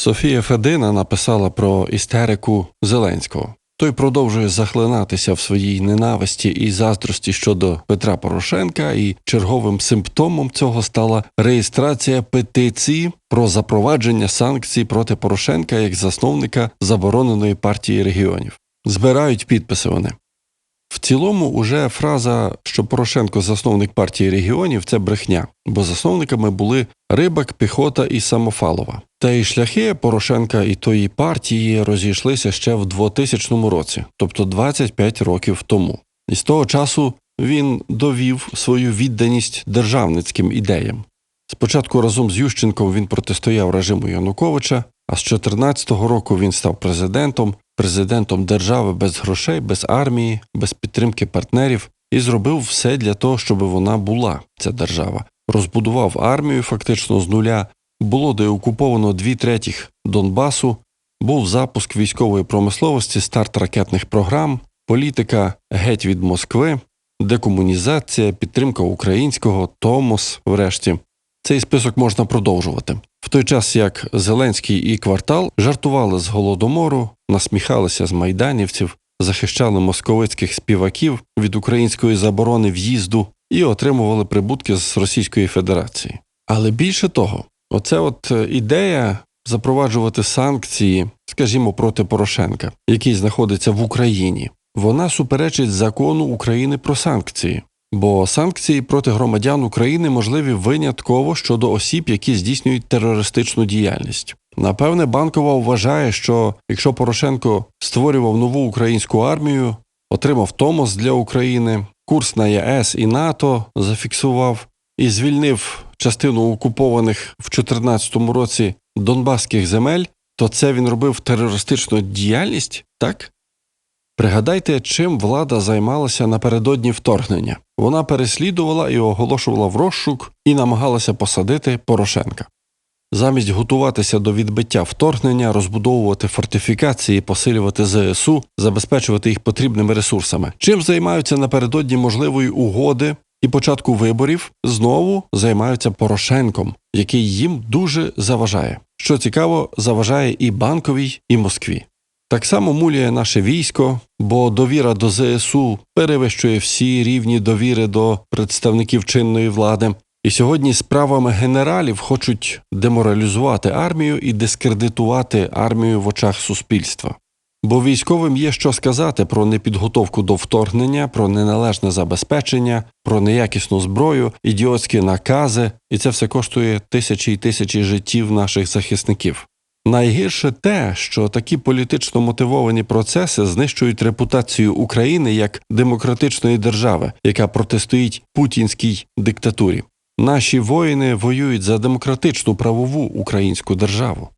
Софія Федина написала про істерику Зеленського. Той продовжує захлинатися в своїй ненависті і заздрості щодо Петра Порошенка, і черговим симптомом цього стала реєстрація петиції про запровадження санкцій проти Порошенка як засновника забороненої партії регіонів. Збирають підписи вони. В цілому, уже фраза, що Порошенко засновник партії регіонів, це брехня, бо засновниками були Рибак, Піхота і Самофалова. Та й шляхи Порошенка і тої партії розійшлися ще в 2000 році, тобто 25 років тому. І з того часу він довів свою відданість державницьким ідеям. Спочатку разом з Ющенком він протистояв режиму Януковича, а з 2014 року він став президентом, президентом держави без грошей, без армії, без підтримки партнерів і зробив все для того, щоб вона була, ця держава. Розбудував армію фактично з нуля, було деокуповано дві третіх Донбасу, був запуск військової промисловості, старт ракетних програм, політика геть від Москви, декомунізація, підтримка українського, Томос, врешті. Цей список можна продовжувати. В той час як Зеленський і квартал жартували з голодомору, насміхалися з майданівців, захищали московицьких співаків від української заборони в'їзду і отримували прибутки з Російської Федерації. Але більше того, оце от е, ідея запроваджувати санкції, скажімо, проти Порошенка, який знаходиться в Україні, вона суперечить закону України про санкції. Бо санкції проти громадян України можливі винятково щодо осіб, які здійснюють терористичну діяльність. Напевне, банкова вважає, що якщо Порошенко створював нову українську армію, отримав Томос для України, курс на ЄС і НАТО зафіксував і звільнив частину окупованих в 2014 році донбаських земель, то це він робив терористичну діяльність, так? Пригадайте, чим влада займалася напередодні вторгнення. Вона переслідувала і оголошувала в розшук і намагалася посадити Порошенка. Замість готуватися до відбиття вторгнення, розбудовувати фортифікації, посилювати ЗСУ, забезпечувати їх потрібними ресурсами. Чим займаються напередодні можливої угоди і початку виборів, знову займаються Порошенком, який їм дуже заважає. Що цікаво, заважає і банковій, і Москві. Так само муляє наше військо, бо довіра до ЗСУ перевищує всі рівні довіри до представників чинної влади. І сьогодні справами генералів хочуть деморалізувати армію і дискредитувати армію в очах суспільства. Бо військовим є що сказати про непідготовку до вторгнення, про неналежне забезпечення, про неякісну зброю, ідіотські накази, і це все коштує тисячі й тисячі життів наших захисників. Найгірше те, що такі політично мотивовані процеси знищують репутацію України як демократичної держави, яка протистоїть путінській диктатурі. Наші воїни воюють за демократичну правову українську державу,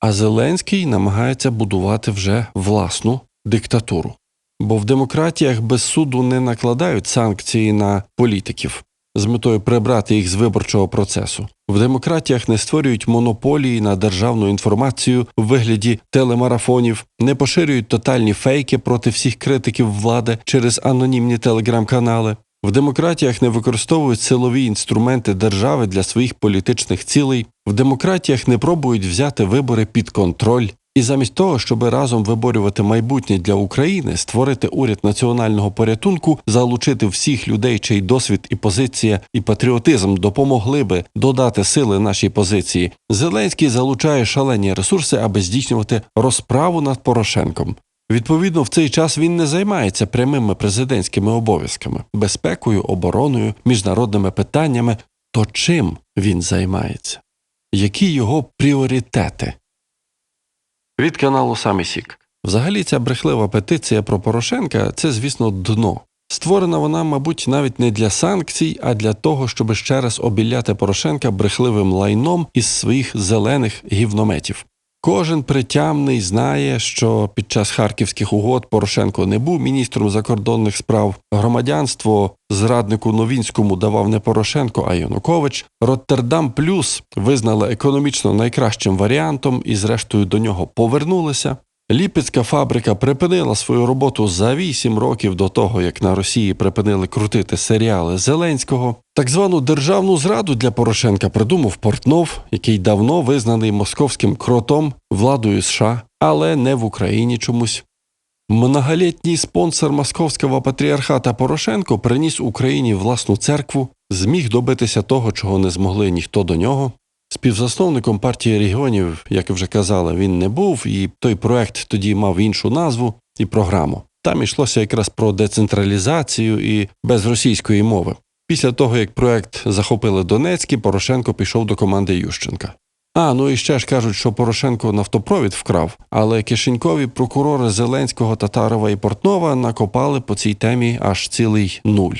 а Зеленський намагається будувати вже власну диктатуру. Бо в демократіях без суду не накладають санкції на політиків з метою прибрати їх з виборчого процесу. В демократіях не створюють монополії на державну інформацію в вигляді телемарафонів, не поширюють тотальні фейки проти всіх критиків влади через анонімні телеграм-канали. В демократіях не використовують силові інструменти держави для своїх політичних цілей. В демократіях не пробують взяти вибори під контроль. І замість того, щоб разом виборювати майбутнє для України, створити уряд національного порятунку, залучити всіх людей, чий досвід і позиція і патріотизм допомогли би додати сили нашій позиції. Зеленський залучає шалені ресурси, аби здійснювати розправу над Порошенком. Відповідно, в цей час він не займається прямими президентськими обов'язками, безпекою, обороною, міжнародними питаннями. То чим він займається? Які його пріоритети? Від каналу Саме Сік. Взагалі, ця брехлива петиція про Порошенка це, звісно, дно. Створена вона, мабуть, навіть не для санкцій, а для того, щоб ще раз обіляти Порошенка брехливим лайном із своїх зелених гівнометів. Кожен притямний знає, що під час харківських угод Порошенко не був міністром закордонних справ. Громадянство зраднику Новінському давав не Порошенко, а Янукович. Роттердам Плюс визнали економічно найкращим варіантом і, зрештою, до нього повернулися. Ліпецька фабрика припинила свою роботу за 8 років до того, як на Росії припинили крутити серіали Зеленського. Так звану державну зраду для Порошенка придумав Портнов, який давно визнаний московським кротом владою США, але не в Україні чомусь. Многолітній спонсор московського патріархата Порошенко приніс Україні власну церкву, зміг добитися того, чого не змогли ніхто до нього. Співзасновником партії регіонів, як вже казали, він не був, і той проект тоді мав іншу назву і програму. Там йшлося якраз про децентралізацію і без російської мови. Після того, як проект захопили Донецький, Порошенко пішов до команди Ющенка. А, ну і ще ж кажуть, що Порошенко нафтопровід вкрав, але кишенькові прокурори Зеленського, Татарова і Портнова накопали по цій темі аж цілий нуль.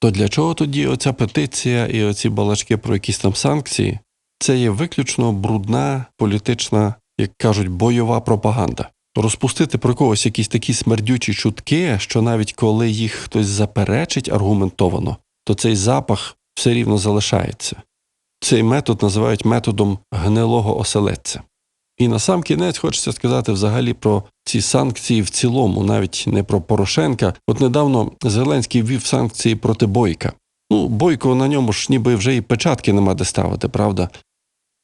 То для чого тоді оця петиція і оці балачки про якісь там санкції? Це є виключно брудна політична, як кажуть, бойова пропаганда. Розпустити про когось якісь такі смердючі чутки, що навіть коли їх хтось заперечить аргументовано, то цей запах все рівно залишається. Цей метод називають методом гнилого оселедця. І на сам кінець хочеться сказати взагалі про ці санкції в цілому, навіть не про Порошенка. От недавно Зеленський ввів санкції проти Бойка. Ну, Бойко на ньому ж ніби вже і печатки нема де ставити, правда?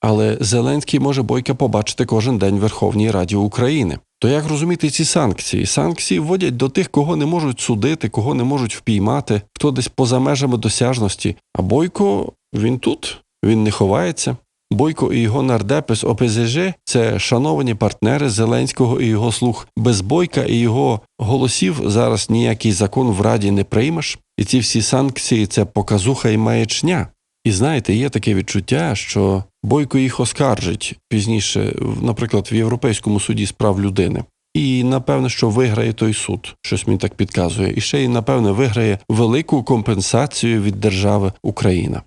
Але Зеленський може Бойка побачити кожен день Верховній Раді України. То як розуміти ці санкції? Санкції вводять до тих, кого не можуть судити, кого не можуть впіймати, хто десь поза межами досяжності. А Бойко він тут, він не ховається. Бойко і його нардепи з ОПЗЖ – це шановані партнери Зеленського і його слуг. Без Бойка і його голосів зараз ніякий закон в Раді не приймеш. І ці всі санкції це показуха і маячня. І знаєте, є таке відчуття, що Бойко їх оскаржить пізніше, наприклад, в Європейському суді з прав людини. І напевне, що виграє той суд, щось мені так підказує. І ще й напевне виграє велику компенсацію від держави Україна.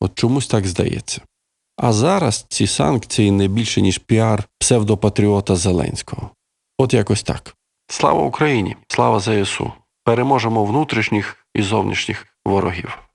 От чомусь так здається. А зараз ці санкції не більше ніж піар псевдопатріота Зеленського. От якось так. Слава Україні! Слава ЗСУ! Переможемо внутрішніх і зовнішніх ворогів.